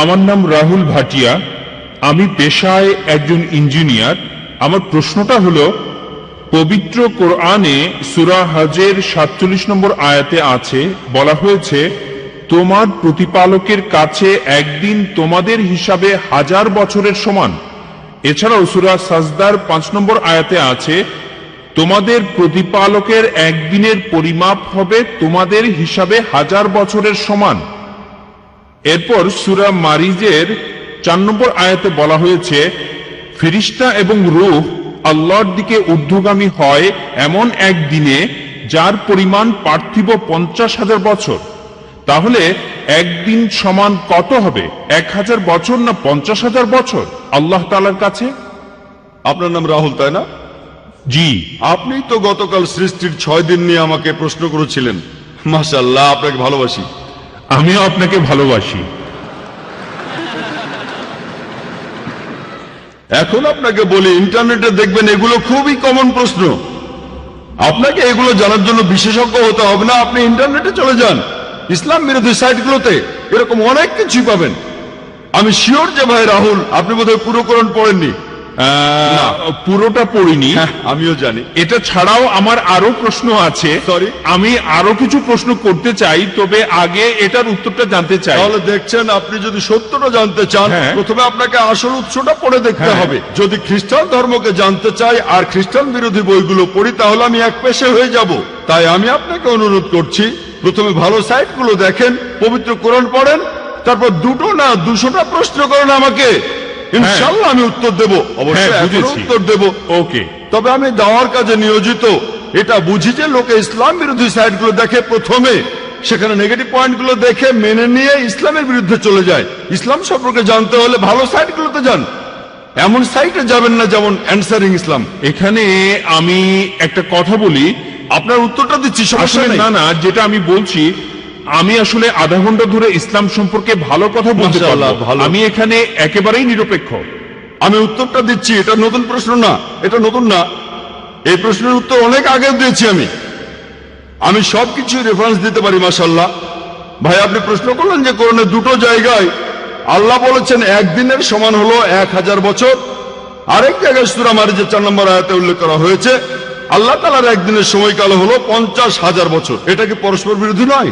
আমার নাম রাহুল ভাটিয়া, আমি পেশায় একজন ইঞ্জিনিয়ার। আমার প্রশ্নটা হলো, পবিত্র কোরআনে সুরা হাজের সাতচল্লিশ নম্বর আয়াতে আছে, বলা হয়েছে, তোমার প্রতিপালকের কাছে একদিন তোমাদের হিসাবে হাজার বছরের সমান। এছাড়াও সুরা সাজদার পাঁচ নম্বর আয়াতে আছে, তোমাদের প্রতিপালকের একদিনের পরিমাপ হবে তোমাদের হিসাবে হাজার বছরের সমান। এরপর সুরা মারিজের চার নম্বর আয়াতে বলা হয়েছে ফিরিস্তা এবং রূহ আল্লাহর দিকে ঊর্ধ্বগামী হয় এমন এক দিনে যার পরিমাণ পার্থিব পঞ্চাশ হাজার বছর। তাহলে একদিন সমান কত হবে? এক হাজার বছর না পঞ্চাশ হাজার বছর? আল্লাহ তালার কাছে। আপনার নাম রাহুল তাই না? জি। আপনি তো গতকাল সৃষ্টির ছয় দিন নিয়ে আমাকে প্রশ্ন করেছিলেন। মাশাল্লাহ আপনাকে ভালোবাসি। আমিও আপনাকে ভালোবাসি। এখন আপনাকে বলি, ইন্টারনেটে দেখবেন এগুলো খুবই কমন প্রশ্ন। আপনাকে এগুলো জানার জন্য বিশেষজ্ঞ হতে হবে না, আপনি ইন্টারনেটে চলে যান। ইসলাম বিরোধী সাইটগুলোতে এরকম অনেক কিছুই পাবেন। আমি শিওর যে ভাই রাহুল, আপনি বোধহয় পুরো কোরআন পড়েননি। পুরোটা পড়িনি হ্যাঁ। আমিও জানি। এটা ছাড়াও আমার আরও প্রশ্ন আছে। Sorry? আমি আরও কিছু প্রশ্ন করতে চাই তবে আগে এটার উত্তরটা জানতে চাই। তাহলে দেখছেন আপনি যদি সত্যটা জানতে চান হ্যাঁ। প্রথমে আপনাকে আসল উৎসটা পড়ে দেখতে হ্যাঁ। হবে। যদি খ্রিস্টান ধর্মকে জানতে চাই আর খ্রিস্টান বিরোধী বইগুলো পড়ি তাহলে আমি এক পেশে হয়ে যাব। তাই আমি আপনাকে অনুরোধ করছি প্রথমে ভালো সাইটগুলো দেখেন পবিত্র কোরআন পড়েন তারপর দুটো না দুশোটা প্রশ্ন করেন আমাকে। ইনশাল্লাহ আমি উত্তর দেব। অবশ্যই হ্যাঁ, বুঝেছি। উত্তর দেব। ওকে। তবে আমি দাওয়ার কাজে নিয়োজিত। এটা বুঝি যে লোকে ইসলাম বিরোধী সাইটগুলো দেখে প্রথমে সেখানে নেগেটিভ পয়েন্টগুলো দেখে মেনে নিয়ে ইসলামের বিরুদ্ধে চলে যায়। ইসলাম সম্পর্কে জানতে হলে ভালো সাইটগুলোতে যান। এমন সাইটে যাবেন না যেমন অ্যান্সারিং ইসলাম। এখানে আমি একটা কথা বলি। আপনার উত্তরটা দিচ্ছি সমস্যা না না যেটা আমি বলছি আমি আসলে আধা ঘণ্টা ধরে ইসলাম সম্পর্কে ভালো কথা বলতে ভালো। আমি এখানে একেবারেই নিরপেক্ষ। আমি উত্তরটা দিচ্ছি এটা নতুন প্রশ্ন না এটা নতুন না। এই প্রশ্নের উত্তর অনেক আগে দিয়েছি আমি। আমি সবকিছু রেফারেন্স দিতে পারি মাসাল্লাহ ভাই আপনি প্রশ্ন করলেন যে কোরআনে দুটো জায়গায় আল্লাহ বলেছেন একদিনের সমান হলো এক হাজার বছর। আরেক জায়গায় সুরা যে চার নম্বর আয়াতে উল্লেখ করা হয়েছে আল্লাহ তালার একদিনের সময়কাল হলো পঞ্চাশ হাজার বছর। এটা কি পরস্পর বিরোধী নয়?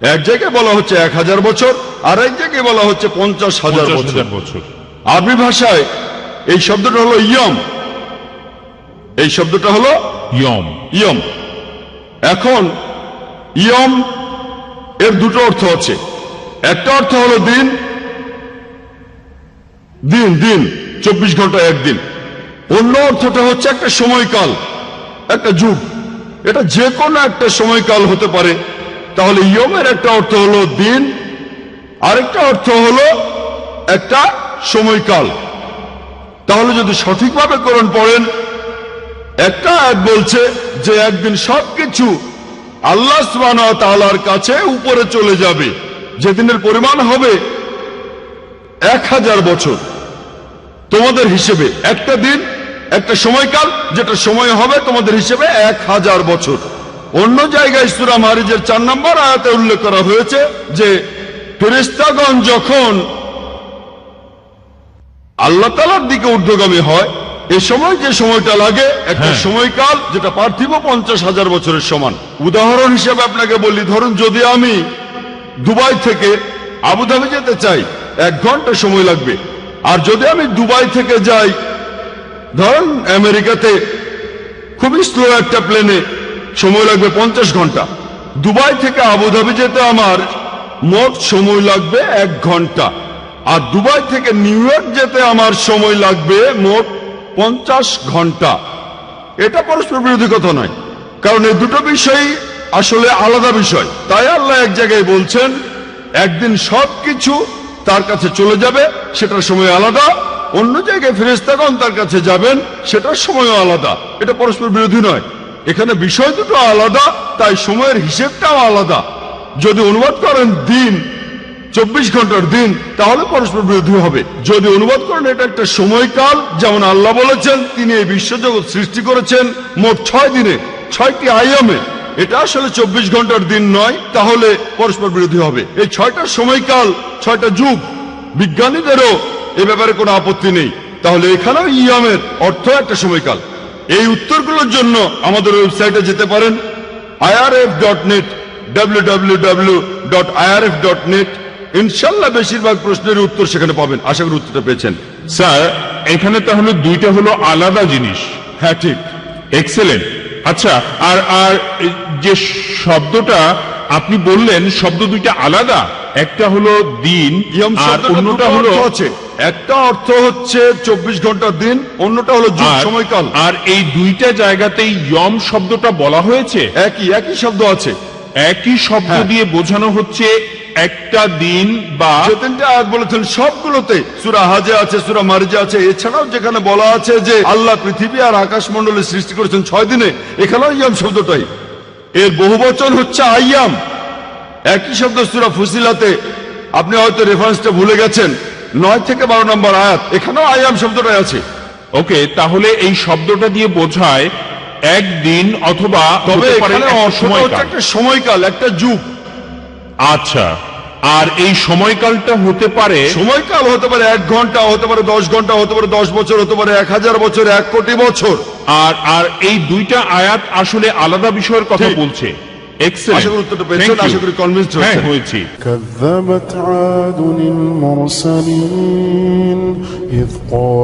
এক জায়গায় বলা হচ্ছে এক হাজার বছর আর এক জায়গায় বলা হচ্ছে পঞ্চাশ হাজার বছর। আরবি ভাষায় এই শব্দটা হলো ইয়ম। এই শব্দটা হলো ইয়ম। ইয়ম। এখন ইয়ম এর দুটো অর্থ আছে। একটা অর্থ হলো দিন। দিন দিন চব্বিশ ঘণ্টা একদিন। অন্য অর্থটা হচ্ছে একটা সময়কাল একটা যুগ। এটা যে কোনো একটা সময়কাল হতে পারে। তাহলে ইয়মের একটা অর্থ হলো দিন, আরেকটা অর্থ হলো একটা সময়কাল। তাহলে যদি সঠিকভাবে কোরআন পড়েন, একটা আয়াত বলছে যে একদিন সবকিছু আল্লাহ সুবহানাহু ওয়া তাআলার কাছে উপরে চলে যাবে। যেদিনের পরিমাণ হবে এক হাজার বছর। তোমাদের হিসেবে একটা দিন, একটা সময়কাল, যেটা সময় হবে তোমাদের হিসেবে এক হাজার বছর। অন্য জায়গায় সুরা মারিজের চার নম্বর আয়াতে উল্লেখ করা হয়েছে যে ফেরেস্তাগণ যখন আল্লাহ তালার দিকে ঊর্ধ্বগামী হয় এ সময় যে সময়টা লাগে একটা হ্যাঁ। সময়কাল যেটা পার্থিব পঞ্চাশ হাজার বছরের সমান উদাহরণ হিসেবে আপনাকে বলি ধরুন যদি আমি দুবাই থেকে আবুধাবি যেতে চাই এক ঘণ্টা সময় লাগবে আর যদি আমি দুবাই থেকে যাই ধরুন আমেরিকাতে খুবই স্লো একটা প্লেনে সময় লাগবে পঞ্চাশ ঘণ্টা। দুবাই থেকে আবুধাবি যেতে আমার মোট সময় লাগবে এক ঘণ্টা। আর দুবাই থেকে নিউ ইয়র্ক যেতে আমার সময় লাগবে মোট পঞ্চাশ ঘণ্টা। এটা পরস্পর বিরোধী কথা নয়। কারণ এই দুটো বিষয়ই আসলে আলাদা বিষয়। তাই আল্লাহ এক জায়গায় বলছেন, একদিন সবকিছু তার কাছে চলে যাবে, সেটার সময় আলাদা। অন্য জায়গায় ফেরেস্তাগণ তার কাছে যাবেন, সেটার সময়ও আলাদা। এটা পরস্পর বিরোধী নয়। এখানে বিষয় দুটো আলাদা, তাই সময়ের হিসেবটাও আলাদা। যদি অনুবাদ করেন দিন, চব্বিশ ঘণ্টার দিন, তাহলে পরস্পর বিরোধী হবে। যদি অনুবাদ করেন, এটা একটা সময়কাল, যেমন আল্লাহ বলেছেন, তিনি এই বিশ্বজগৎ সৃষ্টি করেছেন মোট ছয় দিনে, ছয়টি আয়ামে। এটা আসলে চব্বিশ ঘণ্টার দিন নয়, তাহলে পরস্পর বিরোধী হবে। এই ছয়টা সময়কাল, ছয়টা যুগ, বিজ্ঞানীদেরও এ ব্যাপারে কোনো আপত্তি নেই। তাহলে এখানেও ইয়ামের অর্থ একটা সময়কাল। এই উত্তরগুলোর জন্য আমাদের ওয়েবসাইটে যেতে পারেন IRF dot net W dot IRF dot net ইনশাল্লাহ বেশিরভাগ প্রশ্নের উত্তর সেখানে পাবেন। আশা করি উত্তরটা পেয়েছেন। স্যার এখানে তাহলে দুইটা হলো আলাদা জিনিস। হ্যাঁ ঠিক। এক্সেলেন্ট আচ্ছা আর আর যে শব্দটা আপনি বললেন শব্দ দুইটা আলাদা। একটা হলো দিন আর অন্যটা হলো আছে। একটা অর্থ হচ্ছে চব্বিশ ঘণ্টার দিন অন্যটা হলো যুগ সময়কাল। আর এই দুইটা জায়গাতেই ইয়ম শব্দটা বলা হয়েছে? একই একই শব্দ আছে। একই শব্দ হ্যাঁ। দিয়ে বোঝানো হচ্ছে একটা দিন বা যে তিনটা আয়াত বলেছেন সবগুলোতে সুরা হাজে আছে সুরা মারিজে আছে। এছাড়াও যেখানে বলা আছে যে আল্লাহ পৃথিবী আর আকাশ মন্ডলে সৃষ্টি করেছেন ছয় দিনে এখানেও ইয়াম শব্দটাই। এর বহু বচন হচ্ছে আইয়াম একই শব্দ সুরা ফুসিলাতে। আপনি হয়তো রেফারেন্সটা ভুলে গেছেন। নয় থেকে বারো নম্বর আয়াত এখানেও আয়াম শব্দটা আছে। ওকে তাহলে এই শব্দটা দিয়ে বোঝায় একদিন অথবা তবে এখানে একটা সময়কাল একটা যুগ। আচ্ছা আর এই সময়কালটা হতে পারে সময়কাল হতে পারে এক ঘণ্টা হতে পারে দশ ঘণ্টা হতে পারে দশ বছর হতে পারে এক হাজার বছর এক কোটি বছর। আর আর এই দুইটা আয়াত আসলে আলাদা বিষয়ের কথা বলছে। আশা এক্সেলেন্ট করি উত্তরটা পেয়েছেন আশা করি কনভিন্স হ্যাঁ হয়েছে হয়েছি كذبت عاد المرسلين إذ قال